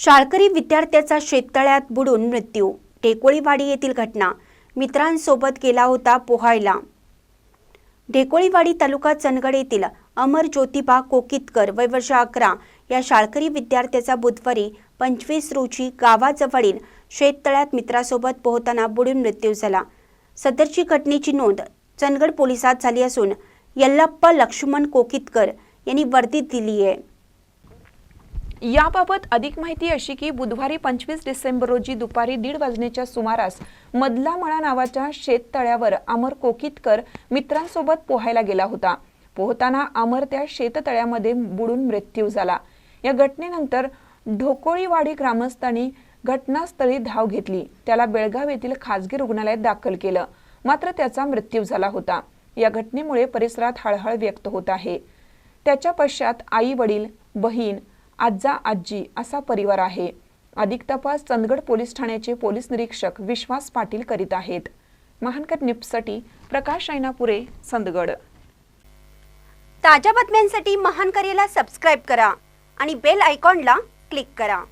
शाळकरी विद्यार्थ्याचा शेततळ्यात बुडून मृत्यू. ढेकोळीवाडी येथील घटना. मित्रांसोबत गेला होता पोहायला. ढेकोळीवाडी तालुका चंदगड येथील अमर ज्योतिबा कोकितकर वय वर्ष अकरा या शाळकरी विद्यार्थ्याचा बुधवारी पंचवीस रोजी गावाजवळील शेततळ्यात मित्रासोबत पोहताना बुडून मृत्यू झाला. सदरची घटनेची नोंद चंदगड पोलिसात झाली असून यल्लप्पा लक्ष्मण कोकितकर यांनी वर्दीत दिली आहे याबाबत अधिक माहिती अशी की बुधवारी पंचवीस डिसेंबर रोजी दुपारी दीड वाजण्याच्या सुमारास मधला मळा नावाच्या शेततळ्यावर अमर कोकितकर मित्रांसोबत पोहायला गेला होता. पोहताना अमर त्या शेततळ्यामध्ये बुडून मृत्यू झाला. या घटनेनंतर ढोकोळीवाडी ग्रामस्थांनी घटनास्थळी धाव घेतली. त्याला बेळगाव येथील खासगी रुग्णालयात दाखल केलं. मात्र त्याचा मृत्यू झाला होता. या घटनेमुळे परिसरात हळहळ व्यक्त होत आहे. त्याच्या पश्चात आई वडील बहीण आजा आजी असा परिवार आहे. अधिक तपास चंदगड पोलीस ठाण्याचे पोलीस निरीक्षक विश्वास पाटील करीत आहेत. महानकर निप्ससाठी प्रकाश ऐनापुरे चंदगड. ताज्या बातम्यांसाठी महानकरीला सबस्क्राईब करा आणि बेल आयकॉनला क्लिक करा.